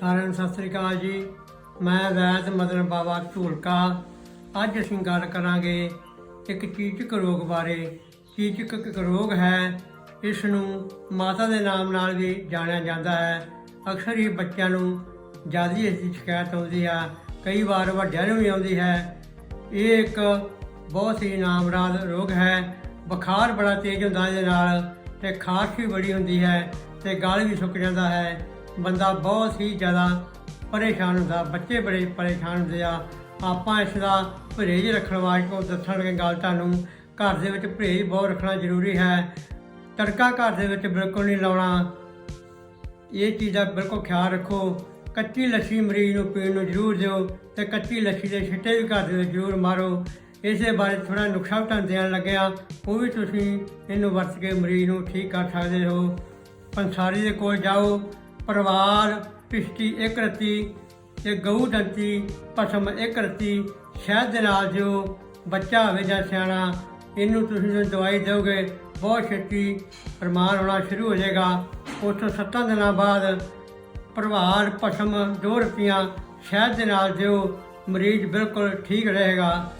ਸਾਰਿਆਂ ਨੂੰ ਸਤਿ ਸ੍ਰੀ ਅਕਾਲ ਜੀ। ਮੈਂ ਵੈਦ ਮਦਨ ਬਾਬਾ ਝੂਲਕਾ। ਅੱਜ ਅਸੀਂ ਗੱਲ ਕਰਾਂਗੇ ਇੱਕ ਚੀਚਕ ਰੋਗ ਬਾਰੇ। ਚੀਚਕ ਇੱਕ ਰੋਗ ਹੈ, ਇਸ ਨੂੰ ਮਾਤਾ ਦੇ ਨਾਮ ਨਾਲ ਵੀ ਜਾਣਿਆ ਜਾਂਦਾ ਹੈ। ਅਕਸਰ ਹੀ ਬੱਚਿਆਂ ਨੂੰ ਜ਼ਿਆਦਾ ਇਸ ਦੀ ਸ਼ਿਕਾਇਤ ਆਉਂਦੀ ਆ, ਕਈ ਵਾਰ ਵੱਡਿਆਂ ਨੂੰ ਵੀ ਆਉਂਦੀ ਹੈ। ਇਹ ਇੱਕ ਬਹੁਤ ਹੀ ਨਾਮਰਾਦ ਰੋਗ ਹੈ। ਬੁਖਾਰ ਬੜਾ ਤੇਜ਼ ਹੁੰਦਾ ਇਹਦੇ ਨਾਲ ਤੇ ਖਾਰਸ਼ ਵੀ ਬੜੀ ਹੁੰਦੀ ਹੈ ਤੇ ਗਲ ਵੀ ਸੁੱਕ ਜਾਂਦਾ ਹੈ। ਬੰਦਾ ਬਹੁਤ ਹੀ ਜ਼ਿਆਦਾ ਪਰੇਸ਼ਾਨ ਹੁੰਦਾ, ਬੱਚੇ ਬੜੇ ਪਰੇਸ਼ਾਨ ਹੁੰਦੇ ਆ। ਆਪਾਂ ਇਸ ਦਾ ਪਰਹੇਜ਼ ਰੱਖਣ ਵਾਸਤੇ ਉਹ ਦੱਸਣਗੇ ਗੱਲ ਤੁਹਾਨੂੰ। ਘਰ ਦੇ ਵਿੱਚ ਪਰਹੇਜ਼ ਬਹੁਤ ਰੱਖਣਾ ਜ਼ਰੂਰੀ ਹੈ। ਤੜਕਾ ਘਰ ਦੇ ਵਿੱਚ ਬਿਲਕੁਲ ਨਹੀਂ ਲਾਉਣਾ। ਇਹ ਚੀਜ਼ ਦਾ ਬਿਲਕੁਲ ਖਿਆਲ ਰੱਖੋ। ਕੱਚੀ ਲੱਸੀ ਮਰੀਜ਼ ਨੂੰ ਪੀਣ ਨੂੰ ਜ਼ਰੂਰ ਦਿਓ ਤੇ ਕੱਚੀ ਲੱਸੀ ਦੇ ਛਿੱਟੇ ਵੀ ਘਰ ਦੇ ਵਿੱਚ ਜ਼ਰੂਰ ਮਾਰੋ। ਇਸੇ ਬਾਰੇ ਥੋੜਾ ਨੁਕਸਾ ਤੁਹਾਨੂੰ ਦੇਣ ਲੱਗਿਆ। ਉਹ ਵੀ ਤੁਸੀਂ ਇਹਨੂੰ ਵਰਤ ਕੇ ਮਰੀਜ਼ ਨੂੰ ਠੀਕ ਕਰ ਸਕਦੇ ਹੋ। ਪੰਸਾਰੀ ਦੇ ਕੋਲ ਜਾਓ। ਪਰਿਵਾਰ ਪਿਸ਼ਟੀ ਇੱਕ ਰਤੀ ਤੇ ਗਊ ਦੰਤੀ ਪਸਮ ਇੱਕ ਰਤੀ। ਸ਼ਹਿਦ ਦੇ ਨਾਲ ਜੋ ਬੱਚਾ ਹੋਵੇ ਜਾਂ ਸਿਆਣਾ, ਇਹਨੂੰ ਤੁਸੀਂ ਜਦੋਂ ਦਵਾਈ ਦਿਓਗੇ, ਬਹੁਤ ਛੇਤੀ ਪ੍ਰਮਾਣ ਹੋਣਾ ਸ਼ੁਰੂ ਹੋ ਜਾਏਗਾ। ਉਸ ਤੋਂ 7 ਦਿਨਾਂ ਬਾਅਦ ਪਰਿਵਾਰ ਪਸ਼ਮ ਦੋ ਰੁਪਈਆਂ ਸ਼ਹਿਦ ਦੇ ਨਾਲ ਦਿਓ ਮਰੀਜ਼ ਬਿਲਕੁਲ ਠੀਕ ਰਹੇਗਾ।